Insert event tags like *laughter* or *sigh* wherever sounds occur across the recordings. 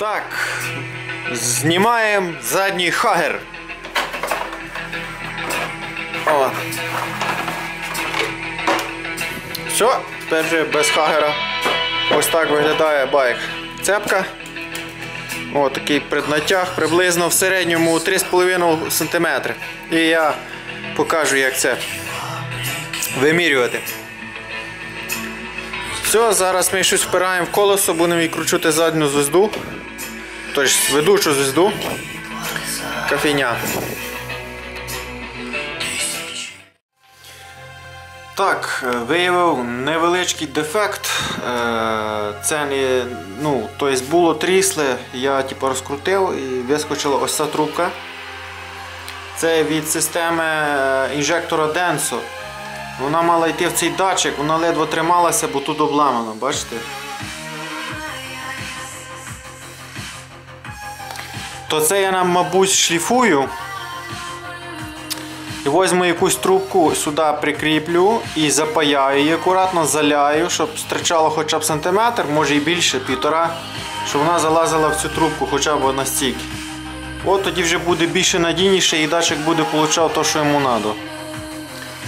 Так, знімаємо задній хагер. О. Все, тепер вже без хагера. Ось так виглядає байк. Цепка. О, такий преднатяг приблизно в середньому 3,5 см. І я покажу, як це вимірювати. Все, зараз ми щось впираємо в колесо, будемо відкручувати задню звезду. Тобто ведучу звезду. Кофейня. Так, е, виявив невеличкий дефект. Е, Це не, ну, тобто було трісле, я типу, розкрутив і вискочила ось ця трубка. Це від системи е, інжектора Denso. Вона мала йти в цей датчик, вона ледве трималася, бо тут обламано, бачите? То це я нам, мабуть, шліфую. І возьму якусь трубку сюди прикріплю і запаяю її акуратно, заляю, щоб стирчало хоча б сантиметр, може і більше, півтора, щоб вона залазила в цю трубку хоча б настільки. От тоді вже буде більше надійніше і датчик буде получав те, що йому треба.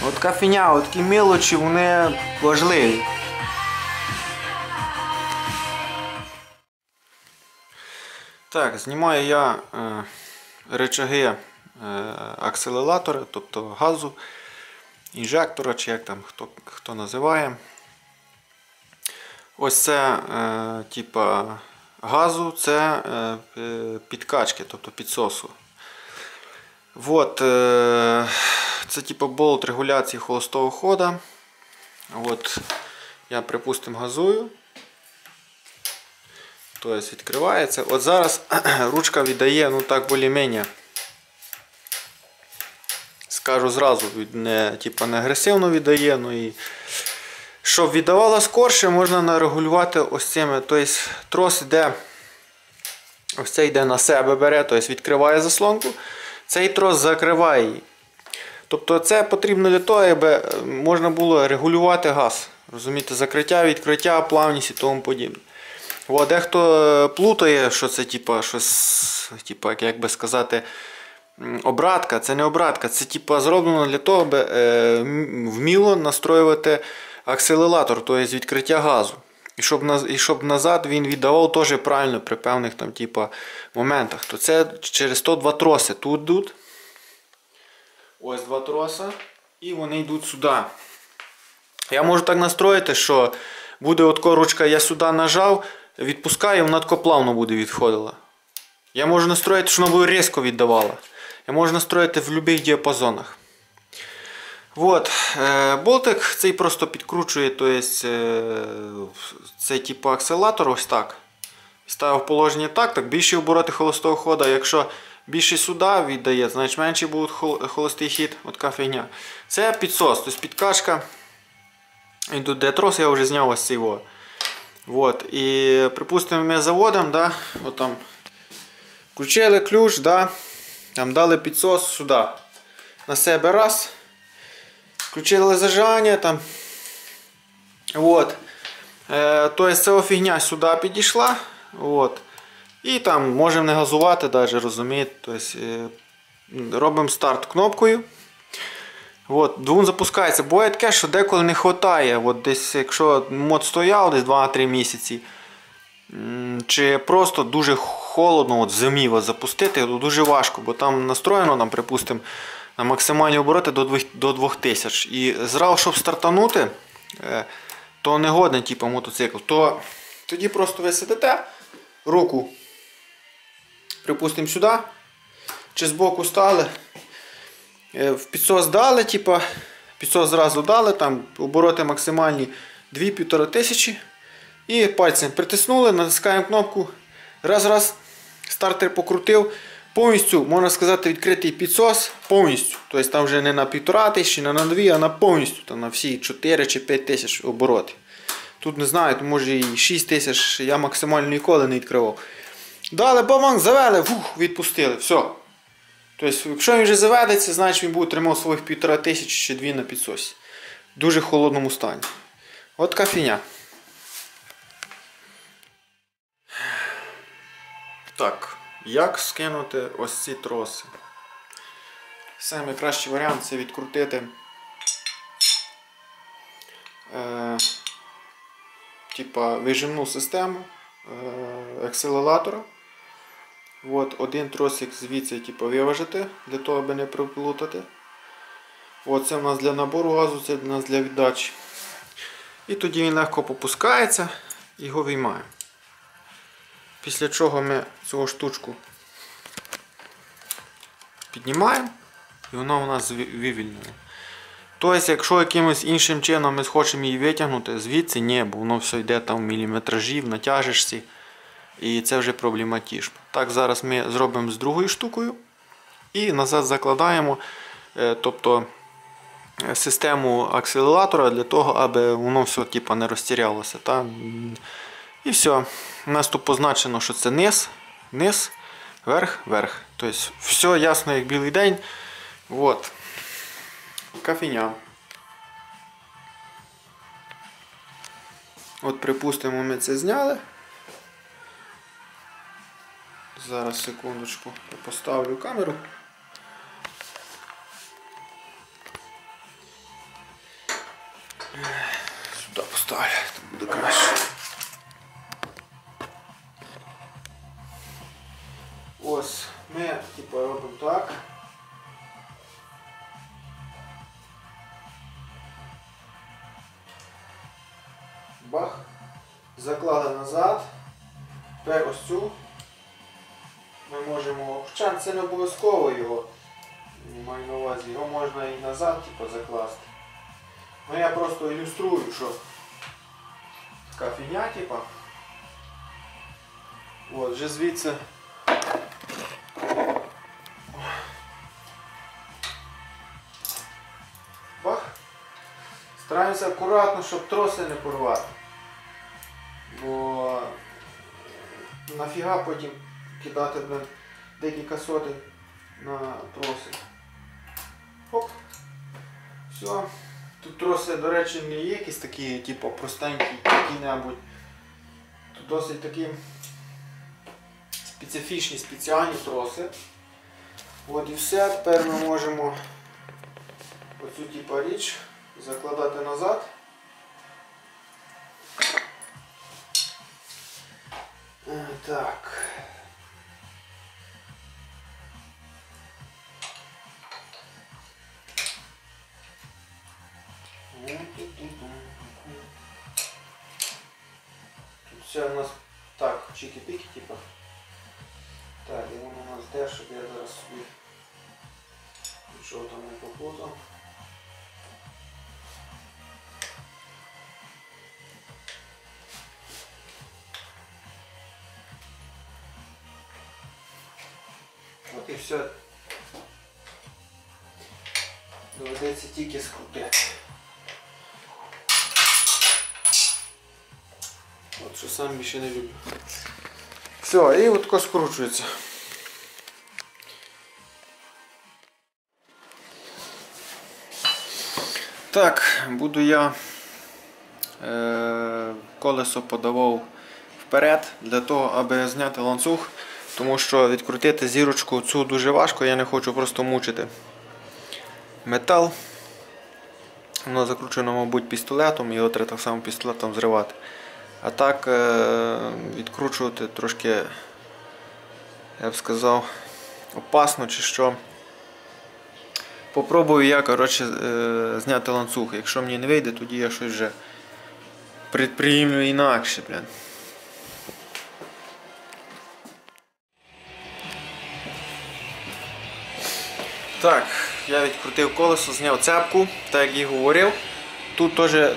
От така фіня, от такі мелочі, вони важливі. Так, знімаю я е, речаги е, акселератора, тобто газу, інжектора, чи як там хто, хто називає. Ось це е, типа газу, це е, підкачки, тобто підсосу. Вот, е, це типу болт регуляції холостого хода. От, я, припустимо, газую. Тобто відкривається. От зараз *clears throat* ручка віддає, ну так більш-менш. Скажу зразу, не, типу, не агресивно віддає, ну і щоб віддавала скорше, можна нарегулювати ось цими. Тобто трос йде, ось це йде на себе бере, тобто відкриває заслонку, цей трос закриває її. Тобто це потрібно для того, аби можна було регулювати газ. Розумієте, закриття, відкриття, плавність і тому подібне. О, дехто плутає, що це типа, щось, типа, як би сказати, обратка. Це не обратка, це типа, зроблено для того, аби е, вміло настроювати акселератор, тобто відкриття газу. І щоб і щоб назад він віддавав теж правильно при певних там, типа, моментах. То це через то два троси тут йдуть. Ось два троса. І вони йдуть сюди. Я можу так настроїти, що буде от ручка, я сюди нажав, відпускаю, вона тако плавно буде відходила. Я можу настроїти, що вона буде різко віддавала. Я можу настроїти в будь-яких діапазонах. Вот. Болтик цей просто підкручує, тобто цей типу акселератор ось так. Ставив положення так, так більше обороти холостого ходу. Якщо більше сюди віддає, значить менший буде холостий хід. От фігня. Це підсос, тобто підкачка. Тут де я вже зняв ось цей. Вот. І припустимо, ми заводимо, да, от там, включили ключ, да, там дали підсос сюди. На себе раз. Включили зажигання там. Вот. Е, Тобто ця фігня сюди підійшла. От. І там можемо не газувати, навіть, розумієте. Тобто, е, робимо старт кнопкою. От, Двигун запускається. Буває таке, що деколи не вистачає. От десь, Якщо мод стояв десь 2-3 місяці, чи просто дуже холодно от, зимі запустити, то дуже важко, бо там настроєно, там, припустимо, на максимальні обороти до 2000. І зразу, щоб стартанути, е, то не годен типу, мотоцикл, то тоді просто ви сидите, руку, припустимо, сюди, чи збоку стали. Е, в підсос дали, типу, підсос зразу дали, там обороти максимальні 2-1,5 тисячі. І пальцем притиснули, натискаємо кнопку. Раз-раз, стартер покрутив. Повністю, можна сказати, відкритий підсос повністю. Тобто там вже не на 1,5 тисячі, не на 2, а на повністю там на всі 4 чи 5 тисяч обороти. Тут не знаю, може і 6 тисяч я максимально ніколи не відкривав. Дали баманк, завели, фух, відпустили. все. Тобто, якщо він вже заведеться, значить він буде тримав своїх півтора тисячі чи дві на підсосі. В дуже холодному стані. От така фіня. Так, як скинути ось ці троси? Самий кращий варіант це відкрутити е, типа вижимну систему е, акселератора. От, один тросик звідси типу, виважити, для того, аби не проплутати. От, це в нас для набору газу, це в нас для віддачі. І тоді він легко попускається і його виймаємо. Після чого ми цю штучку піднімаємо і вона у нас ві- вивільнена. Тобто, якщо якимось іншим чином ми хочемо її витягнути, звідси ні, бо воно все йде там в міліметражі, в. І це вже проблематично. Так, зараз ми зробимо з другою штукою і назад закладаємо е, тобто, е, систему акселератора для того, аби воно все типу, не розтірялося. Та? І все. У нас тут позначено, що це низ, низ, верх, верх. Тобто все ясно, як білий день. От. Кафеня. От, припустимо, ми це зняли. Зараз секундочку поставлю камеру. Сюди поставлю, так буде краще. Ось ми типу робимо так. Бах. Заклали назад. Тепер ось цю ми можемо. Хоча це не обов'язково його. Маю на увазі, його можна і назад типу, закласти. Ну я просто ілюструю, що така фігня, типу. От, вже звідси. Бах. Стараємося акуратно, щоб троси не порвати. Бо нафіга потім кидати блин, декілька сотень на троси. Хоп. Все. Тут троси, до речі, не є якісь такі, типу, простенькі, які-небудь. Тут досить такі специфічні спеціальні троси. От і все. Тепер ми можемо оцю типу річ закладати назад. Е, Так. Так, чики-піки, типа. Так, і воно у нас де, щоб я зараз собі нічого там не попутав. От і все. Доведеться тільки скрутити. Що сам більше не люблю. Все, і от тако скручується. Так, буду я е, колесо подавав вперед для того, аби зняти ланцюг, тому що відкрутити зірочку цю дуже важко, я не хочу просто мучити метал. Воно закручено, мабуть, пістолетом, його треба так само пістолетом зривати. А так е, відкручувати трошки, я б сказав, опасно чи що. Попробую я коротше, е, зняти ланцюг. Якщо мені не вийде, тоді я щось вже предприємлю інакше. Блін. Так, я відкрутив колесо, зняв цепку, так як і говорив. Тут теж е,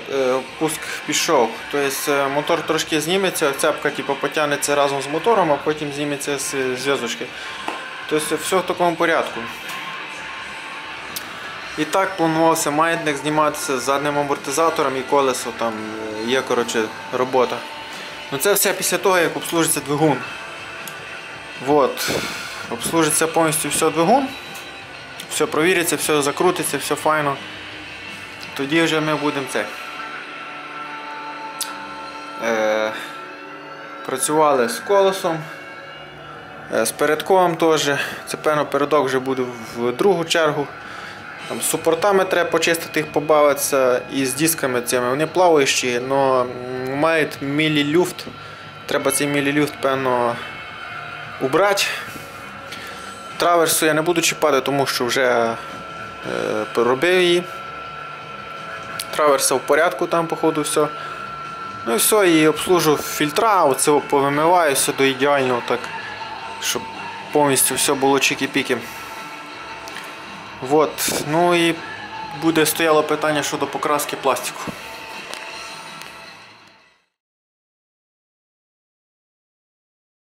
пуск пішов. Тобто е, мотор трошки зніметься, цепка типу, потягнеться разом з мотором, а потім зніметься з зв'язочки. Тобто все в такому порядку. І так планувався маятник зніматися з задним амортизатором і колесо, там е, є коротше, робота. Ну Це все після того, як обслужиться двигун. Вот. Обслужиться повністю все двигун. Все провіриться, все закрутиться, все файно. Тоді вже ми будемо це. Е, працювали з колесом. Е, З передковим теж. Це певно передок вже буде в другу чергу. Там, з супортами треба почистити їх, побавитися. І з дисками цими. Вони плаваючі, але мають мілілюфт. Треба цей мілілюфт, певно, убрати. Траверсу я не буду чіпати, тому що вже е, робив її. Траверса в порядку там, походу, все. Ну і все, і обслужу фільтра, оце повимиваю все до ідеального, так, щоб повністю все було чики-піки. Вот. Ну і буде стояло питання щодо покраски пластику.